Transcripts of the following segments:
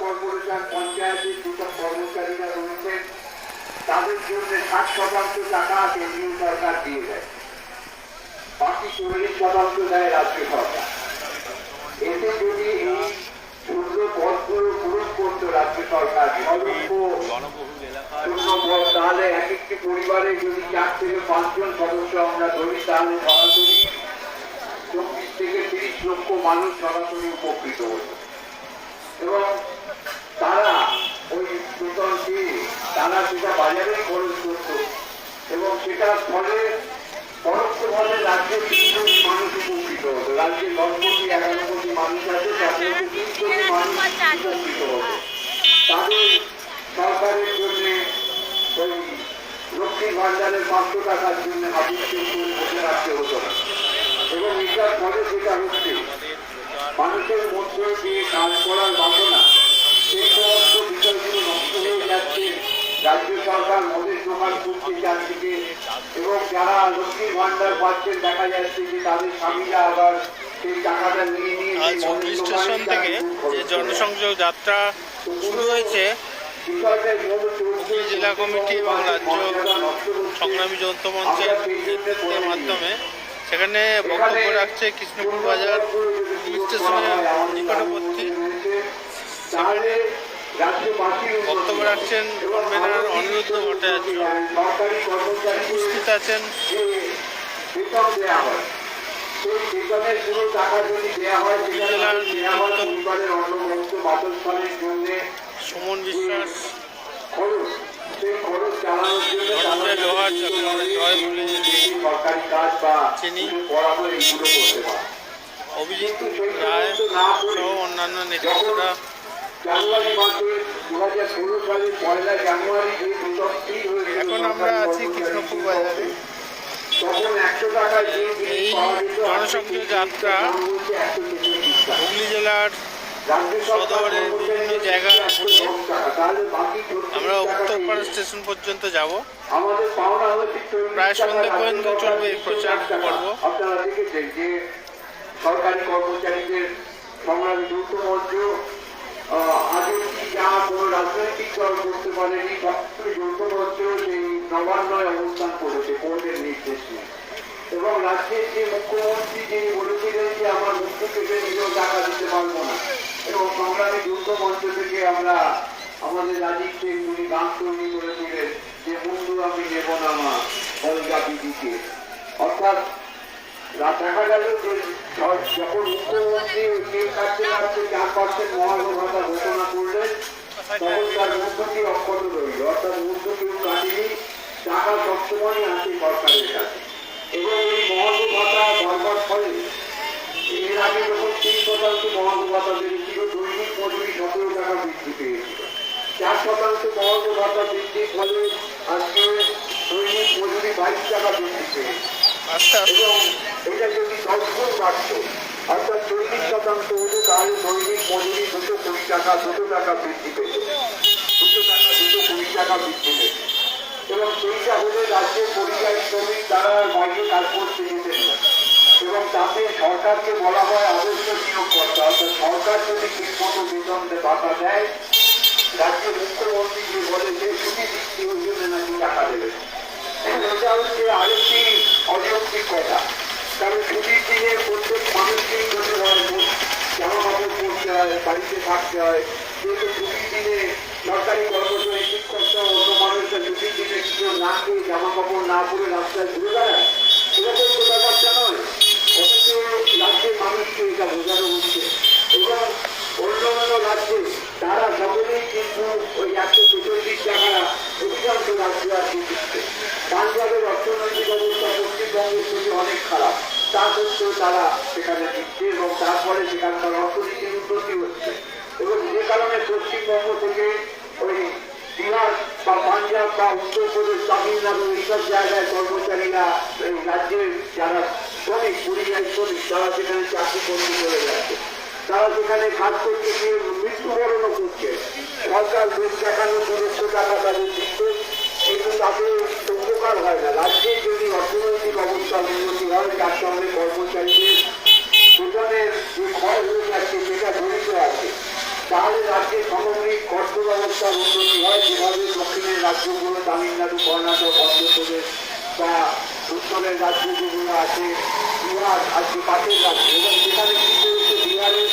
Corporation পঞ্চায়েতের যেসব কর্মচারীরা রয়েছেন তাদের জন্য ষাট শতাংশ টাকা কেন্দ্রীয় সরকার দিয়ে দেয়। বাকি চল্লিশ শতাংশ দেয় রাজ্য সরকার। এতে যদি এই শূন্য পদগুলো পূরণ করতো রাজ্য সরকার শূন্য পদ তাহলে এক একটি পরিবারে যদি চার থেকে পাঁচজন সদস্য আমরা ধরি, তাহলে সরাসরি চব্বিশ থেকে তিরিশ লক্ষ মানুষ সরাসরি উপকৃত হতো। এবং তারা ওই বেতন দিয়ে তারা সেটা বাজারে খরচ করত। এবং সেটার ফলে পরোক্ষভাবে রাজ্যের তিন মানুষ উপকৃত হতো। রাজ্যে দশ কোটি, এগারো কোটি মানুষ আছে মধ্যে তিন কোটি উপকৃত হতো। তাদের সরকারের জন্য ওই লক্ষ্মী ভান্ডারের পাঁচশো টাকার জন্য করে বসে রাখতে হতো না। এবং এটার ফলে যেটা হচ্ছে মানুষের মধ্যে যে কাজ করার বাসনা সেই সমস্ত বিষয়গুলো নষ্ট হয়ে যাচ্ছে। রাজ্য সরকার করছে চারদিকে এবং যারা লক্ষ্মীর ভান্ডার পাচ্ছেন দেখা যাচ্ছে যে তাদের স্বামীরা আবার সেই টাকাটা নিয়ে নিয়ে আজ হুগলি স্টেশন থেকে যে জনসংযোগ যাত্রা শুরু হয়েছে জেলা কমিটি এবং রাজ্য। সংগ্রামী যৌথ মঞ্চের মাধ্যমে সেখানে বক্তব্য রাখছে কৃষ্ণপুর বাজার স্টেশনের নিকটবর্তী। রাজ্যবাসীর বক্তব্য রাখছেন কনভেনার অনিরুদ্ধ ভট্টাচার্য। উপস্থিত আছেন সেখানে সুমন বিশ্বাস। লোহার জয় বলে সরকারি কাজ বা চিনি। পড়ানো এইগুলো করতে পারে অভিজিৎ রায় সহ অন্যান্য নেতৃত্বরা জানুয়ারি মাসে দু হাজার ষোলো সালের পয়লা জানুয়ারি যে বেতন স্থির হয়েছিল এখন আমরা আছি কৃষ্ণপুর বাজারে এই যাত্রা। হুগলি জেলার সদরের বিভিন্ন বাকি ছত্রিশ আমরা উত্তরপাড়া স্টেশন পর্যন্ত যাব প্রায় সন্ধ্যে পর্যন্ত চলবে এই প্রচার। পর্ব। সরকারি কর্মচারীদের সংগ্রামী যৌথ মঞ্চ আগে যা কোনো রাজনৈতিক দল করতে পারেনি যৌথ মঞ্চ সেই নবান্নয় অবস্থান করেছে, কোর্টের নির্দেশ নিয়ে এবং রাজ্যের যে মুখ্যমন্ত্রী যিনি বলেছিলেন যে আমার মুক্তি পেতে নিজেও টাকা দিতে পারব না, এবং সংগ্রামী যুদ্ধ মঞ্চ থেকে আমরা আমাদের রাজীব সিং উনি গান তৈরি করেছিলেন যে, বন্ধু, আমি নেব না মা অলগা দিদিকে। অর্থাৎ দেখা গেল যে, যখন মুখ্যমন্ত্রী কেউ কাটতে কাটতে চার পার্সেন্ট মহার্ঘ ঘোষণা করলেন, তখন তার মূর্তি অক্ষত রইল। অর্থাৎ মূর্খ কেউ কাটেনি টাকা সবসময় আছে সরকারের কাছে। এবং এই মহার্ঘ ভাতা বারবার ফলে এর আগে যখন তিন শতাংশ মহার্ঘ ভাতা বেড়েছিল দৈনিক মজুরি সতেরো টাকা বৃদ্ধি পেয়েছিল চার শতাংশ মহার্ঘ ভাতা বৃদ্ধির ফলে আজকে দৈনিক মজুরি বাইশ টাকা বৃদ্ধি পেয়েছে এবং এটা যদি দশগুণ বাড়ত অর্থাৎ চল্লিশ শতাংশ হতো তাহলে দৈনিক মজুরি দুশো কুড়ি টাকা দুশো টাকা বৃদ্ধি পেত দুশো টাকা, দুশো কুড়ি টাকা বৃদ্ধি পেত এবং সেইটা হলে রাজ্যের পরিযায়ী শ্রমিক তারা বাইরে কাজ করতে যেতেন না এবং তাতে সরকারকে বলা হয় আদর্শ নিয়োগ করতে। অর্থাৎ সরকার যদি ঠিকমতো বেতন ভাতা দেয়, রাজ্যের মুখ্যমন্ত্রী যে বলে যে ছুটি দিচ্ছি ওই জন্য নাকি টাকা দেবে। এটা হচ্ছে আরেকটি অযৌক্তিক কথা। কারণ ছুটির দিনে প্রত্যেক মানুষকেই করতে হয় জামা কাপড় পরতে হয়, বাড়িতে থাকতে হয়। কিন্তু ছুটির দিনে সরকারি কর্মচারী শিক্ষকরা অন্য না খেয়ে জামা কাপড় না পরে রাস্তায় ঘুরে বেড়ায় এরকম তো ব্যাপারটা নয় অথচ রাজ্যের মানুষকে এটা বোঝানো হচ্ছে এবং অন্যান্য রাজ্যে তারা সকলেই কিন্তু ওই একশো ছেচল্লিশ টাকা অধিকাংশ রাজ্যে আজকে দিচ্ছে পাঞ্জাবের অর্থনৈতিক অবস্থা পশ্চিমবঙ্গের থেকে অনেক খারাপ তা সত্ত্বেও তারা সেখানে এবং তারপরে সেখানকার অর্থনীতির উন্নতি হচ্ছে এবং যে কারণে পশ্চিমবঙ্গ থেকে বা উত্তর প্রদেশ উত্তরপ্রদেশ তামিলনাড়ু এইসব জায়গায় কর্মচারীরা এই রাজ্যের যারা শ্রমিক, পরিযায়ী শ্রমিক, তারা সেখানে চাকরি করতে চলে যাচ্ছে। তারা সেখানে কাজ করতে গিয়ে মৃত্যুবরণও করছে। সরকার দেখানোর জন্য টাকা তাদের দিচ্ছে কিন্তু তাতে উপকার হয় না রাজ্যের যদি অর্থনৈতিক অবস্থা উন্নতি হয় তার সঙ্গে কর্মচারীদের বেতনের যে খরচ হয়ে যাচ্ছে সেটা জড়িত আছে তাহলে রাজ্যের অর্থনৈতিক অর্থ ব্যবস্থার উন্নতি হয় যেভাবে দক্ষিণের রাজ্যগুলো, তামিলনাড়ু, কর্ণাটক, অন্ধ্রপ্রদেশ বা উত্তরের রাজ্য যেগুলো আছে, বিহার আজকে পাশের রাজ্য এবং সেখানে কি করেছে বিহারের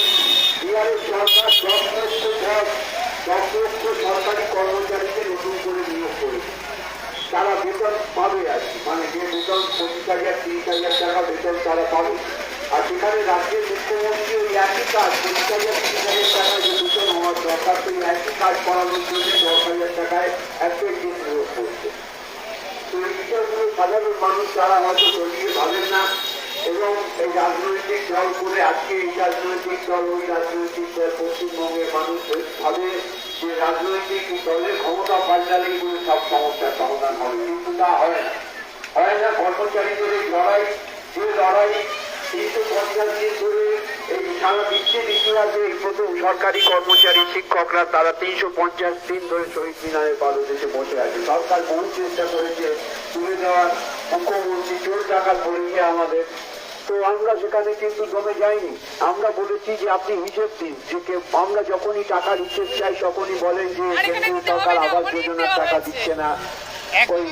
বিহারের সরকার দশ লক্ষ সরকারি কর্মচারীকে নতুন করে নিয়োগ করেছে। তারা বেতন পাবে আর কি। মানে যে বেতন পঁচিশ হাজার, তিরিশ হাজার টাকা বেতন তারা পাবে। আর সেখানে রাজ্যের মুখ্যমন্ত্রী ওই একই কাজ পঁচিশ হাজার তিরিশ হাজার টাকায় যে বেতন হওয়ার দরকার সেই একই কাজ করানোর জন্য দশ হাজার টাকায় একটা দিন নিয়োগ করছে। তো এই বিষয়গুলো সাধারণ মানুষ তারা হয়তো জড়িয়ে ভাবেন না এবং এই রাজনৈতিক দল করে আজকে এই রাজনৈতিক দল, ওই রাজনৈতিক দল পশ্চিমবঙ্গের মানুষ ভাবে যে রাজনৈতিক দলের ক্ষমতা পাল্টালেই বলে সব সমস্যার সমাধান হবে। কিন্তু তা হয় না। হয় না কর্মচারীদের এই লড়াই, যে লড়াই তিনশো পঞ্চাশ দিন ধরে এই সারা বিশ্বের ইতিহাসে এই প্রথম সরকারি কর্মচারী শিক্ষকরা তারা তিনশো পঞ্চাশ দিন ধরে শহীদ বসে আছে সরকার বহু চেষ্টা করেছে তুলে দেওয়ার মুখ্যমন্ত্রী টাকা আমাদের তো আমরা সেখানে কিন্তু জমে যাইনি আমরা বলেছি যে আপনি হিসেব দিন যে আমরা যখনই টাকার হিসেব চাই তখনই বলেন যে কেন্দ্রীয় সরকার আবাস যোজনার টাকা দিচ্ছে না ওই।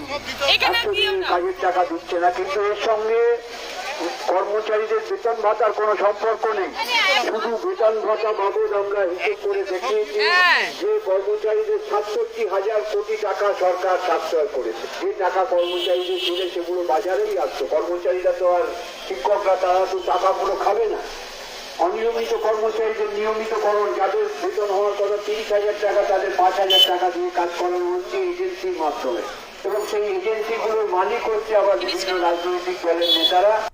কাজের টাকা দিচ্ছে না কিন্তু এর সঙ্গে কর্মচারীদের বেতন ভাতার কোনো সম্পর্ক নেই। শুধু বেতন ভাতা বাবদ আমরা হিসেব করে দেখিয়েছি হ্যাঁ। যে কর্মচারীদের সাতষট্টি হাজার কোটি টাকা সরকার সাশ্রয় করেছে। যে টাকা কর্মচারীদের দিলে সেগুলো বাজারেই আসতো। কর্মচারীরা তো আর শিক্ষকরা তারা তো টাকাগুলো খাবে না। অনিয়মিত কর্মচারীদের নিয়মিতকরণ যাদের বেতন হওয়ার কথা তিরিশ হাজার টাকা তাদের পাঁচ হাজার টাকা দিয়ে কাজ করানো হচ্ছে এজেন্সির মাধ্যমে। এবং সেই এজেন্সিগুলোর মালিক হচ্ছে আবার বিভিন্ন রাজনৈতিক দলের নেতারা।